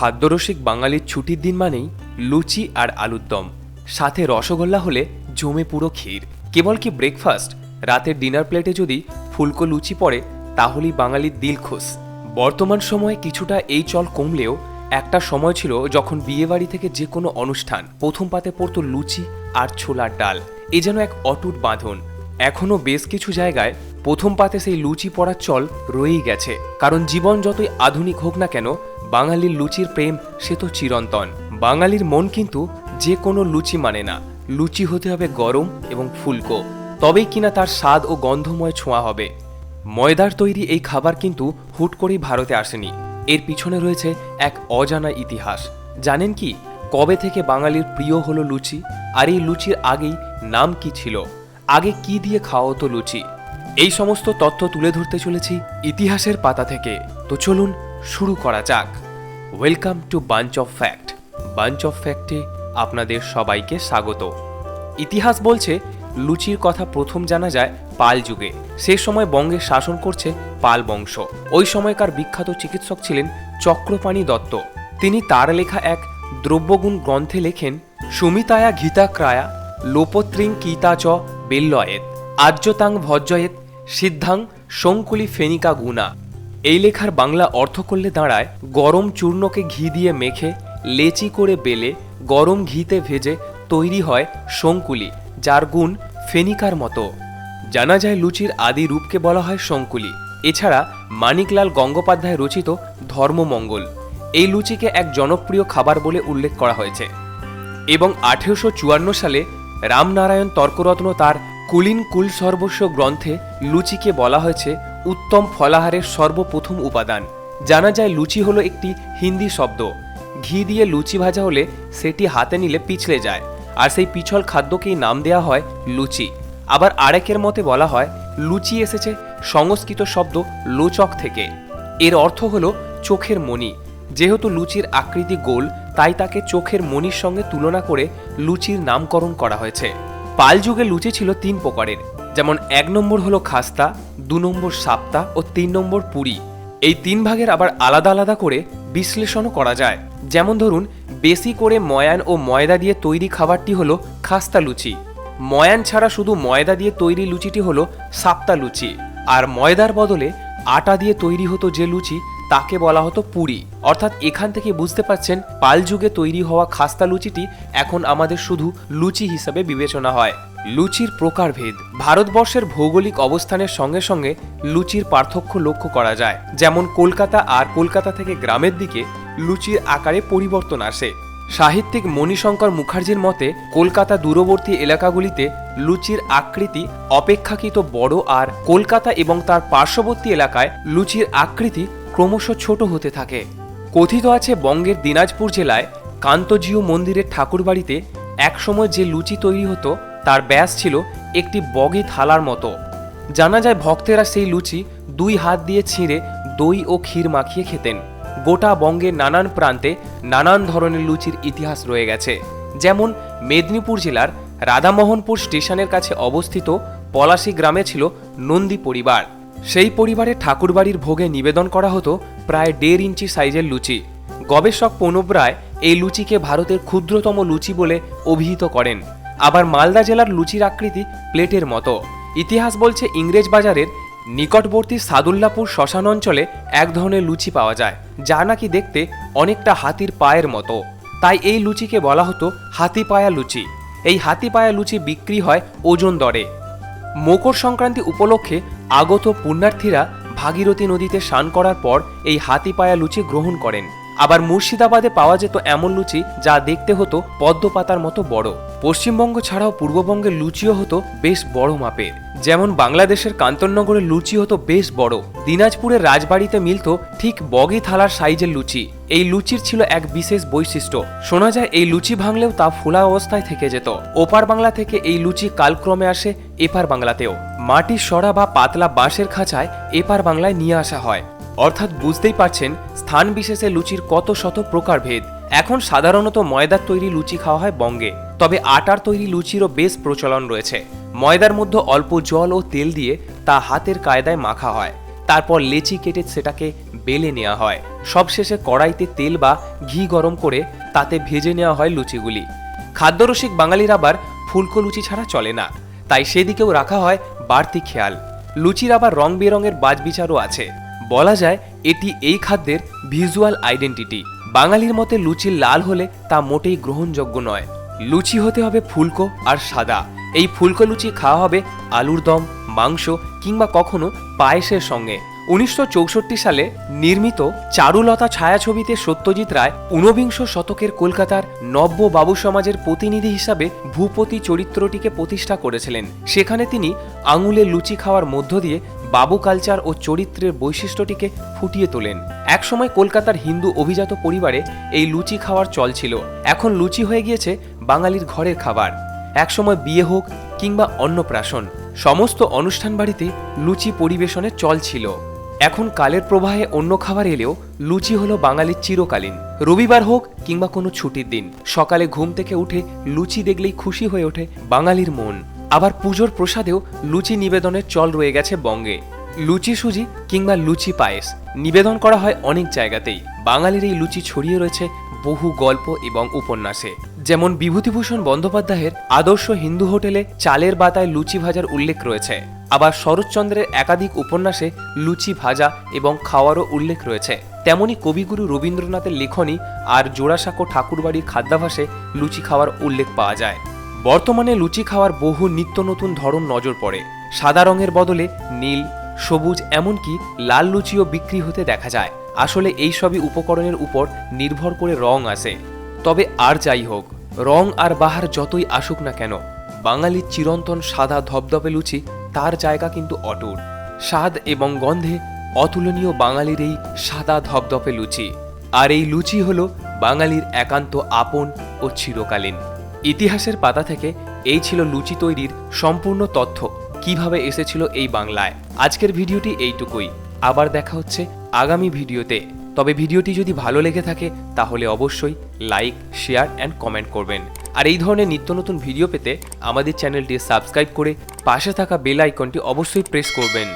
খাদ্যরসিক বাঙালির ছুটির দিন মানেই লুচি আর আলুর দম। সাথে রসগোল্লা হলে জমে পুরো ক্ষীর। কেবল কি ব্রেকফাস্ট রাতের ডিনার প্লেটে যদি ফুলকো লুচি পড়ে, তাহলেই বাঙালির দিল খুশ। বর্তমান সময়ে কিছুটা এই চল কমলেও একটা সময় ছিল যখন বিয়েবাড়ি থেকে যে কোনো অনুষ্ঠান, প্রথম পাতে পড়তো লুচি আর ছোলার ডাল। এ যেন এক অটুট বাঁধন। এখনও বেশ কিছু জায়গায় প্রথম পাতে সেই লুচি পড়ার চল রয়েই গেছে। কারণ জীবন যতই আধুনিক হোক না কেন বাঙালির লুচির প্রেম সে তো চিরন্তন। বাঙালির মন কিন্তু যে কোনো লুচি মানে না। লুচি হতে হবে গরম এবং ফুলকো। তবেই কিনা তার স্বাদ ও গন্ধময় ছোঁয়া হবে। ময়দার তৈরি এই খাবার কিন্তু হুট করেই ভারতে আসেনি। এর পিছনে রয়েছে এক অজানা ইতিহাস। জানেন কি, কবে থেকে বাঙালির প্রিয় হলো লুচি? আর এই লুচির আগেই নাম কি ছিল? আগে কি দিয়ে খাওয়া হতো লুচি? এই সমস্ত তথ্য তুলে ধরতে চলেছি ইতিহাসের পাতা থেকে। তো চলুন শুরু করা যাক। Welcome to bunch of fact bunch of ফ্যাক্টে আপনাদের সবাইকে স্বাগত। ইতিহাস বলছে, লুচির কথা প্রথম জানা যায় পাল যুগে। সে সময় বঙ্গে শাসন করছে পাল বংশ। ওই সময়কার বিখ্যাত চিকিৎসক ছিলেন চক্রপাণি দত্ত। তিনি তার লেখা এক দ্রব্যগুণ গ্রন্থে লেখেন, সুমিতায়া ঘিতাক্রায়া লোপত্রিং কিতা চ বেল্লয়েত, আর্যতাং ভজ্জয়েত, সিদ্ধাং শঙ্কুলি ফেনিকা গুণা। এই লেখার বাংলা অর্থ করলে দাঁড়ায়, গরম চূর্ণকে ঘি দিয়ে মেখে, লেচি করে বেলে, গরম ঘিতে ভেজে তৈরি হয় শঙ্কুলি, যার গুণ ফেনিকার মতো। জানা যায় লুচির আদি রূপকে বলা হয় শঙ্কুলি। এছাড়া মানিকলাল গঙ্গোপাধ্যায় রচিত ধর্মমঙ্গল। এই লুচিকে এক জনপ্রিয় খাবার বলে উল্লেখ করা হয়েছে। এবং আঠেরোশো চুয়ান্ন সালে রামনারায়ণ তর্করত্ন তার কুলিন কুল সর্বস্ব গ্রন্থে লুচিকে বলা হয়েছে উত্তম ফলাহারের সর্বপ্রথম উপাদান। জানা যায় লুচি হলো একটি হিন্দি শব্দ। ঘি দিয়ে লুচি ভাজা হলে সেটি হাতে নিলে পিছলে যায়, আর সেই পিছল খাদ্যকেই নাম দেওয়া হয় লুচি। আবার আরেকের মতে বলা হয়, লুচি এসেছে সংস্কৃত শব্দ লোচক থেকে। এর অর্থ হল চোখের মণি। যেহেতু লুচির আকৃতি গোল, তাই তাকে চোখের মণির সঙ্গে তুলনা করে লুচির নামকরণ করা হয়েছে। পাল যুগে লুচি ছিল তিন প্রকারের। যেমন এক নম্বর হলো খাস্তা, দু নম্বর সাপ্তা ও তিন নম্বর পুরি। এই তিন ভাগের আবার আলাদা আলাদা করে বিশ্লেষণও করা যায়। যেমন ধরুন, বেশি করে ময়ান ও ময়দা দিয়ে তৈরি খাবারটি হলো খাস্তা লুচি। ময়ান ছাড়া শুধু ময়দা দিয়ে তৈরি লুচিটি হলো সাপ্তা লুচি। আর ময়দার বদলে আটা দিয়ে তৈরি হতো যে লুচি তাকে বলা হতো পুরি। অর্থাৎ এখান থেকে বুঝতে পারছেন, পাল যুগে তৈরি হওয়া খাস্তা লুচিটি এখন আমাদের শুধু লুচি হিসাবে বিবেচনা হয়। লুচির প্রকারভেদ। ভারতবর্ষের ভৌগোলিক অবস্থানের সঙ্গে সঙ্গে লুচির পার্থক্য লক্ষ্য করা যায়। যেমন কলকাতা আর কলকাতা থেকে গ্রামের দিকে লুচির আকারে পরিবর্তন আসে। সাহিত্যিক মণিশঙ্কর মুখার্জির মতে, কলকাতা দূরবর্তী এলাকাগুলিতে লুচির আকৃতি অপেক্ষাকৃত বড় আর কলকাতা এবং তার পার্শ্ববর্তী এলাকায় লুচির আকৃতি ক্রমশ ছোট হতে থাকে। কথিত আছে বঙ্গের দিনাজপুর জেলায় কান্তজিউ মন্দিরের ঠাকুরবাড়িতে একসময় যে লুচি তৈরি হতো, তার ব্যাস ছিল একটি বগি থালার মতো। জানা যায় ভক্তেরা সেই লুচি দুই হাত দিয়ে ছিঁড়ে দই ও ক্ষীর মাখিয়ে খেতেন। গোটা বঙ্গের নানান প্রান্তে নানান ধরনের লুচির ইতিহাস রয়ে গেছে। যেমন মেদিনীপুর জেলার রাধামোহনপুর স্টেশনের কাছে অবস্থিত পলাশী গ্রামে ছিল নন্দী পরিবার। সেই পরিবারে ঠাকুরবাড়ির ভোগে নিবেদন করা হতো প্রায় দেড় ইঞ্চি সাইজের লুচি। গবেষক প্রণব রায় এই লুচিকে ভারতের ক্ষুদ্রতম লুচি বলে অভিহিত করেন। আবার মালদা জেলার লুচির আকৃতি প্লেটের মতো। ইতিহাস বলছে ইংরেজ বাজারের নিকটবর্তী সাদুল্লাপুর শ্মশান অঞ্চলে এক ধরনের লুচি পাওয়া যায়, যা নাকি দেখতে অনেকটা হাতির পায়ের মতো। তাই এই লুচিকে বলা হতো হাতি পায়া লুচি। এই হাতি পায়া লুচি বিক্রি হয় ওজন দরে। মকর সংক্রান্তি উপলক্ষে আগত পুণ্যার্থীরা ভাগীরথী নদীতে স্নান করার পর এই হাতিপায়া লুচি গ্রহণ করেন। আবার মুর্শিদাবাদে পাওয়া যেত এমন লুচি যা দেখতে হতো পদ্ম পাতার মতো বড়। পশ্চিমবঙ্গ ছাড়াও পূর্ববঙ্গের লুচিও হতো বেশ বড় মাপের। যেমন বাংলাদেশের কান্তননগরের লুচি হতো বেশ বড়। দিনাজপুরের রাজবাড়িতে মিলত ঠিক বগি থালার সাইজের লুচি। এই লুচির ছিল এক বিশেষ বৈশিষ্ট্য। শোনা যায় এই লুচি ভাঙলেও তা ফোলা অবস্থায় থেকে যেত। ওপার বাংলা থেকে এই লুচি কালক্রমে আসে এপার বাংলাতেও। মাটির সরা বা পাতলা বাঁশের খাঁচায় এপার বাংলায় নিয়ে আসা হয়। অর্থাৎ বুঝতেই পারছেন, স্থান বিশেষে লুচির কত শত প্রকারভেদ। এখন সাধারণত ময়দার তৈরি লুচি খাওয়া হয় বঙ্গে। তবে আটার তৈরি লুচিরও বেশ প্রচলন রয়েছে। ময়দার মধ্যে অল্প জল ও তেল দিয়ে তা হাতের কায়দায় মাখা হয়। তারপর লেচি কেটে সেটাকে বেলে নেওয়া হয়। সবশেষে কড়াইতে তেল বা ঘি গরম করে তাতে ভেজে নেওয়া হয় লুচিগুলি। খাদ্যরসিক বাঙালির আবার ফুলকো লুচি ছাড়া চলে না। তাই সেদিকেও রাখা হয় বাড়তি খেয়াল। লুচির আবার রং বেরঙের বাজবিচারও আছে। বলা যায় এটি এই খাদ্যের ভিজুয়াল আইডেন্টিটি বাঙালির মতে লুচি লাল হলে তা মোটেই গ্রহণযোগ্য নয়। লুচি হতে হবে ফুলকো আর সাদা। এই ফুলকো লুচি খাওয়া হবে আলুর দম, মাংস কিংবা কখনো পায়েসের সঙ্গে। উনিশশো চৌষট্টি সালে নির্মিত চারুলতা ছায়াছবিতে সত্যজিৎ রায় ঊনবিংশ শতকের কলকাতার নব্য বাবু সমাজের প্রতিনিধি হিসাবে ভূপতি চরিত্রটিকে প্রতিষ্ঠা করেছিলেন। সেখানে তিনি আঙুলে লুচি খাওয়ার মধ্য দিয়ে বাবু কালচার ও চরিত্রের বৈশিষ্ট্যটিকে ফুটিয়ে তোলেন। একসময় কলকাতার হিন্দু অভিজাত পরিবারে এই লুচি খাওয়ার চল ছিল। এখন লুচি হয়ে গিয়েছে বাঙালির ঘরের খাবার। একসময় বিয়ে হোক কিংবা অন্নপ্রাশন, সমস্ত অনুষ্ঠান বাড়িতে লুচি পরিবেশনের চল ছিল। এখন কালের প্রবাহে অন্য খাবার এলেও লুচি হলো বাঙালির চিরকালীন। রবিবার হোক কিংবা কোনো ছুটির দিন, সকালে ঘুম থেকে উঠে লুচি দেখলেই খুশি হয়ে ওঠে বাঙালির মন। আবার পুজোর প্রসাদেও লুচি নিবেদনের চল রয়ে গেছে বঙ্গে। লুচি সুজি কিংবা লুচি পায়েস নিবেদন করা হয় অনেক জায়গাতেই। বাঙালির এই লুচি ছড়িয়ে রয়েছে বহু গল্প এবং উপন্যাসে। যেমন বিভূতিভূষণ বন্দ্যোপাধ্যায়ের আদর্শ হিন্দু হোটেলে চালের বাতায় লুচি ভাজার উল্লেখ রয়েছে। আবার শরৎচন্দ্রের একাধিক উপন্যাসে লুচি ভাজা এবং খাওয়ারও উল্লেখ রয়েছে। তেমনি কবিগুরু রবীন্দ্রনাথের লেখনী আর জোড়াসাঁকো ঠাকুরবাড়ির খাদ্যাভাসে লুচি খাওয়ার উল্লেখ পাওয়া যায়। বর্তমানে লুচি খাওয়ার বহু নিত্য নতুন ধরন নজর পড়ে। সাদা রঙের বদলে নীল, সবুজ এমনকি লাল লুচিও বিক্রি হতে দেখা যায়। আসলে এই সবই উপকরণের উপর নির্ভর করে রং আসে তবে আর যাই হোক, রং আর বাহার যতই আসুক না কেন, বাঙালির চিরন্তন সাদা ধবধবে লুচি তার জায়গা কিন্তু অটুট। স্বাদ এবং গন্ধে অতুলনীয় বাঙালির এই সাদা ধপধপে লুচি। আর এই লুচি হলো বাঙালির একান্ত আপন ও চিরকালীন। ইতিহাসের পাতা থেকে এই ছিল লুচি তৈরির সম্পূর্ণ তথ্য, কীভাবে এসেছিল এই বাংলায়। আজকের ভিডিওটি এইটুকুই। আবার দেখা হচ্ছে আগামী ভিডিওতে। তবে ভিডিওটি যদি ভালো লেগে থাকে, তাহলে অবশ্যই লাইক, শেয়ার অ্যান্ড কমেন্ট করবেন। আর এই ধরনের নিত্য নতুন ভিডিও পেতে আমাদের চ্যানেলটি সাবস্ক্রাইব করে পাশে থাকা বেল আইকনটি অবশ্যই প্রেস করবেন।